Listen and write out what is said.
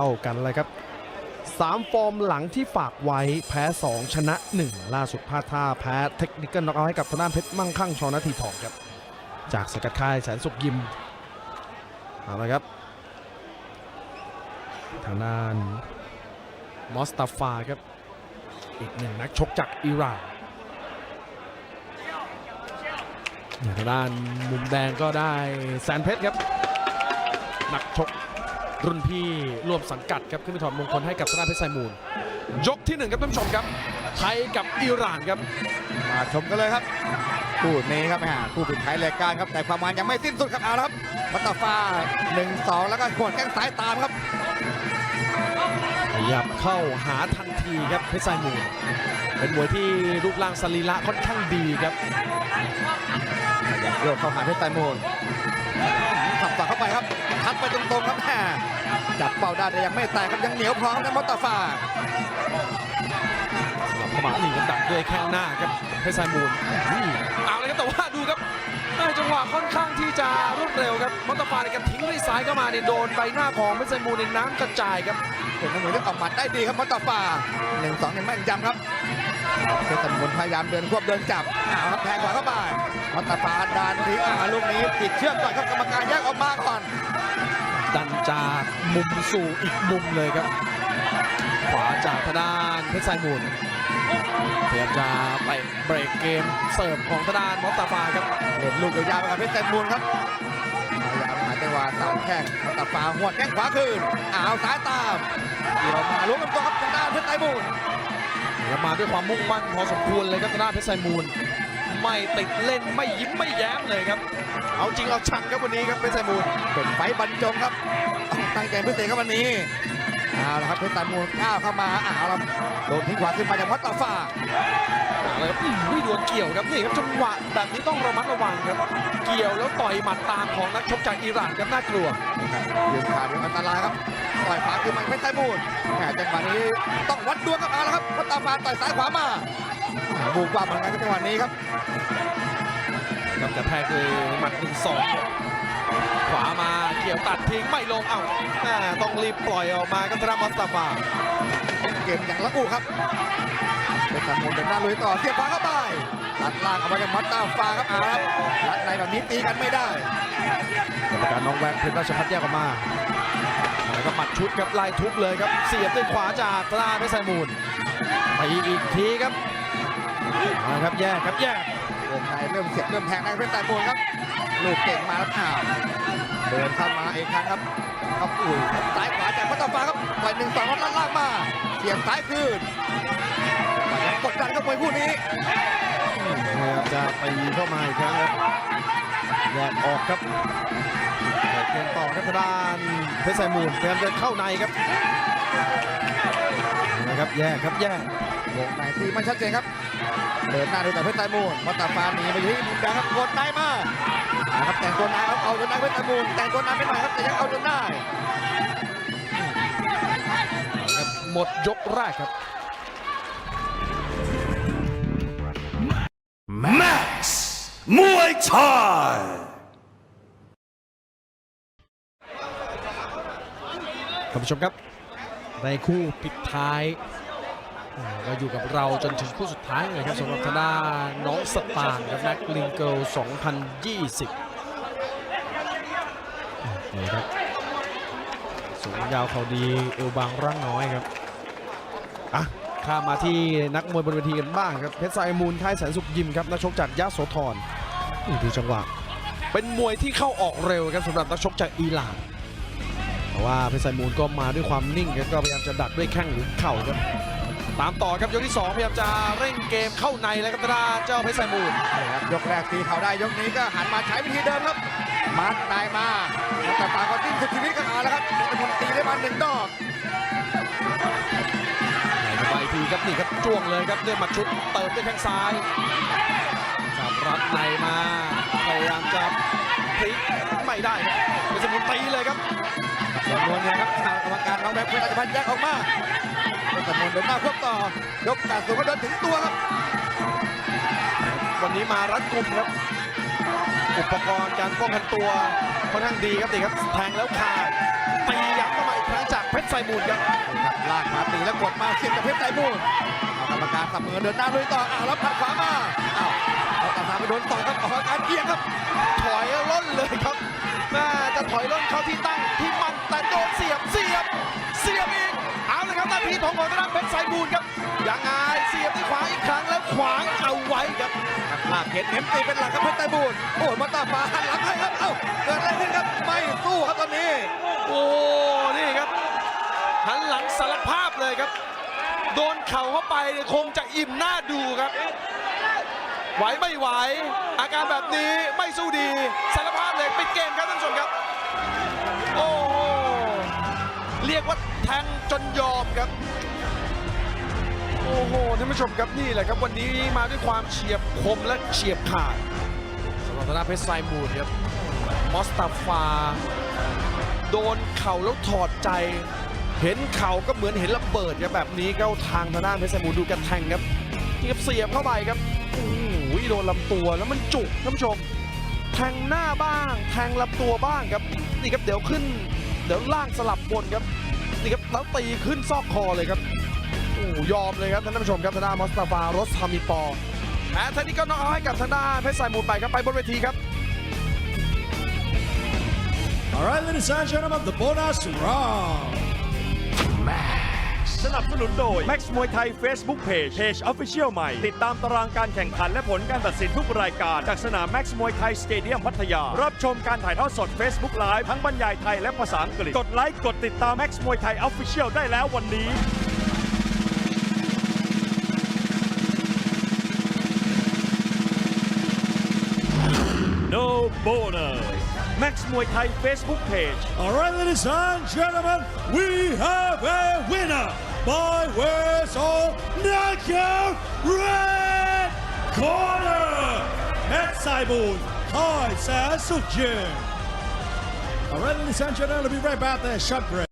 ท่ากันเลยครับสามฟอร์มหลังที่ฝากไว้แพ้ 2 ชนะ 1 ล่าสุดพลาดท่าแพ้เทคนิคน็อกเอาให้กับทางด้านเพชรมั่งคั่งชอนาทีทองครับ จากสกัดค่ายแสนสุขยิมเอาละครับ ทางด้านมอสตาฟาครับ อีกหนึ่งนักชกจากอิหร่านทางด้านมุมแดงก็ได้แสนเพชรครับ นักชก รุ่นพี่ร่วมสังกัดครับขึ้นไปถอดมงคลให้กับทางด้านเพชรไซมูล ยกที่หนึ่งครับท่านผู้ชมครับ ไทยกับอิหร่านครับ มาชมกันเลยครับคู่นี้ครับแม่คู่ปิดท้ายรายการครับแต่ความมันยังไม่สิ้นสุดครับเอาละครับมัตตาฟ้าหนึ่งสองแล้วก็ขวดแข้งซ้ายตามครับขยับเข้าหาทันทีครับเพชรไซมูลเป็นมวยที่รูปร่างสรีระค่อนข้างดีครับอย่างโยกเข้าหาเพชรไตรมูลขับต่อเข้าไปครับ ทัดไปตรงๆครับแม่จับเป้าได้แต่ยังไม่แตกครับยังเหนียวพร้อมนะมัตตาฟ้าสลับเข้ามานี่กันดักด้วยแข้งหน้าครับเพชรไซมูลอุ้ยเอาเลยครับแต่ว่าดูครับได้จังหวะค่อนข้างที่จะรวดเร็วครับมอเตอร์ฟาในการทิ้งด้วยซ้ายเข้ามาเนี่ยโดนใบหน้าของเพชรไซมูลในน้ำกระจายครับเป็นนักมวยที่ออกหมัดได้ดีครับมัตตาฟ้าหนึ่งสองเนี่ยแม่นยำครับเพชรไตรมูลพยายามเดินควบเดินจับเอาครับแทงขวาเข้าไปมัตตาฟ้าดันทิ้งอ่าลูกนี้ติดเชือกก่อนครับกรรมการแยกออกมาก่อน ดันจากมุมสู่อีกมุมเลยครับ ขวาจากทางด้านเพชรไซมูลพยายามจะเตะเบรกเกมเสิร์ฟของทางด้านมอสตาฟาครับเล่นลูกยาวๆไปกับเพชรไตรมูลครับพยายามหาจังหวะสามแข้งมัตตาฟ้าหัวดแข้งขวาคืนอ้าวซ้ายตามเกี่ยวมาลุ้นกันตัวครับทางด้านเพชรไตรมูลแล้วมาด้วยความมุ่งมั่นพอสมควรเลยครับทางด้านเพชรไซมูล ไม่ติดเล่นไม่ยิ้มไม่แย้มเลยครับ เอาจริงเอาชังครับวันนี้ครับเพชรไซมูลเป็นไฟต์บรรจงครับต้องตั้งใจพิเศษครับวันนี้เอาละครับเพชรไตรมูลก้าวเข้ามาเอาละโดนทิ้งขวาขึ้นมาจากมัตตาฟ้าเอาเลยครับอื้อหือโดนเกี่ยวครับนี่ครับจังหวะแบบนี้ต้องระมัดระวังครับ เกี่ยวแล้วต่อยหมัดตามของนักชกจากอิหร่านครับน่ากลัวยืนขาดอันตรายครับต่อยขวาขึ้นมาเพชรไตรมูลแหมจังหวะนี้ต้องวัดดวงครับเอาละครับมัตตาฟ้าต่อยซ้ายขวามา บุกว่าเหมือนกันครับจังหวะนี้ครับครับกระแทกด้วยหมัดหนึ่งสองขวามาเกี่ยวตัดทิ้งไม่ลงเอ้าแม่ต้องรีบปล่อยออกมาครับทางด้านมอสตาฟาเกมอย่างละอุครับเป็นสามมุนเดินหน้าลุยต่อเสียบขวาเข้าไปตัดล่างเอาไว้กับมัตตาฟ้าครับเอาละครับรัดในแบบนี้ตีกันไม่ได้กรรมการน้องแวกเพชรราชพัฒน์แยกออกมาแล้วก็หมัดชุดครับไล่ทุบเลยครับ เสียบด้วยขวาจากทางด้านเพชรไซมูลไปอีกทีครับ นะครับแยกครับแยกวงในเริ่มเสียบเริ่มแทงในเพชรไตรมูลครับ ลูกเก่งมาแล้วอ้าวเดินเข้ามาอีกครั้งครับครับอุ้ยซ้ายขวาจากมัตตาฟ้าครับต่อยหนึ่งสองแล้วลัดล่างมาเสียบซ้ายคืนยังกดดันครับมวยคู่นี้พยายามจะตีเข้ามาอีกครั้งครับแยกออกครับเปิดเกมต่อครับทางด้านเพชรไซมูลพยายามจะเข้าในครับนะครับแยกครับแยก วงในตีไม่ชัดเจนครับเดินหน้าดูแต่เพชรไตรมูลมัตตาฟ้าหนีไปอยู่ที่มุมแดงครับกดในมานะครับแต่งตัวนายครับเอาจนได้เพชรไตรมูลแต่งตัวนายไม่หน่อยครับแต่ยังเอาจนได้ครับหมดยกแรกครับ Max Muay Thai ท่านผู้ชมครับ ในคู่ปิดท้ายอ่า ก็อยู่กับเราจนถึงคู่สุดท้ายเลยครับสำหรับทางด้านน้องสตางค์ครับแม็กลิงเกิล 2020นี่ครับสูงยาวเขาดีเอวบางร่างน้อยครับอะข้ามาที่นักมวยบนเวทีกันบ้างครับเพชรไซมูลค่ายแสนสุขยิมครับนักชกจากยะโสธรดูจังหวะเป็นมวยที่เข้าออกเร็วครับสำหรับนักชกจากอิหร่านแต่ว่าเพชรไซมูลก็มาด้วยความนิ่งครับก็พยายามจะดักด้วยแข้งหรือเข่าครับ ตามต่อครับยกที่ 2 พยายามจะเร่งเกมเข้าในแล้วครับทางด้านเจ้าเพชรไซมูลนี่ครับยกแรกตีเขาได้ยกนี้ก็หันมาใช้วิธีเดิมครับมัดนายมามัตตาฟ้าก็ดิ้นสุดชีวิตกันเอาแล้วครับเพชรไตรมูลตีได้มาหนึ่งดอกไหนเข้าไปอีกทีครับนี่ครับจ้วงเลยครับด้วยหมัดชุดเติมด้วยแข้งซ้ายจับรัดในมาพยายามจะพลิกไม่ได้ครับเพชรไซมูลตีเลยครับจำนวนเนี่ยครับทางกรรมการน้องแบ็คเพชรราชพัฒน์แยกออกมา เป็นจำนวนเดินหน้าควบต่อยกกาดสูงก็เดินถึงตัวครับ วันนี้มารัดกุมครับ อุปกรณ์การป้องกันตัวค่อนข้างดีครับนี่ครับแทงแล้วคาตียับเข้ามาอีกครั้งจากเพชรไซมูลครับครับลากมาตีแล้วกดมาเสียบกับเพชรไตรมูลกรรมการสับมือเดินหน้าลุยต่ออ้าวแล้วผัดขวามาอ้าวเอาตาตาไปโดนต่อครับออกการเอียงครับ ถอยล่นเลยครับแม่จะถอยล่นเข้าที่ตั้งที่มันแต่โดนเสียบเสียบเสียบอีก นาทีของของทางด้านเพชรไซมูลครับยังไงเสียบที่ขวาอีกครั้งแล้วขวางเอาไว้ครับลากเข็นเข็มตีเป็นหลักครับเพชรไตรมูลโอ้ยมาตาฟ้าหันหลังให้ครับเอ้าเกิดอะไรขึ้นครับไม่สู้ครับตอนนี้ โอ้นี่ครับหันหลังสารภาพเลยครับ โดนเข่าเข้าไปเนี่ยคงจะอิ่มหน้าดูครับไหวไม่ไหว อาการแบบนี้ไม่สู้ดีสารภาพเลยปิดเกมครับท่านผู้ชมครับ โอ้โหเรียกว่าแทง จนยอมครับ โอ้โหท่านผู้ชมครับนี่แหละครับ วันนี้มาด้วยความเฉียบคมและเฉียบขาดสำหรับทางด้านเพชรไซมูนครับมอสตาฟา โดนเข่าแล้วถอดใจ เห็นเข่าก็เหมือนเห็นระเบิดครับแบบนี้เข้าทางทางด้านเพชรไซมูนดูกันแทงครับนี่ครับเสียบเข้าไปครับโอ้โหโดนลำตัวแล้วมันจุกท่านผู้ชม แทงหน้าบ้าง แทงลำตัวบ้างครับนี่ครับเดี๋ยวขึ้น เดี๋ยวล่างสลับบนครับ นี่ครับแล้วตีขึ้นซอกคอเลยครับโอ้โหยอมเลยครับท่านผู้ชมครับทางด้านมอสตาฟารสฮามิปอร์แพ้ทันนี้ก็น็อกเอาท์ให้กับทางด้านเพชรไซมูนไปครับไปบนเวทีครับ All right, ladies and gentlemen, the bonus round. สนับสนุนโดย Max มวยไทย Facebook Page Page Official ใหม่ ติดตามตารางการแข่งขันและผลการตัดสินทุกรายการ จากสนาม Max มวยไทยสเตเดียมพัทยา รับชมการถ่ายทอดสด Facebook Live ทั้งบรรยายไทยและภาษาอังกฤษ กดไลค์ กดติดตาม Max มวยไทย Official ได้แล้ววันนี้ No bonus Max มวยไทย Facebook Page All right, ladies and gentlemen, we have a winner by of knockout red corner. Pet Saibun, Kai Sasukjin. All right, ladies and gentlemen, we'll be right back there. Shot break.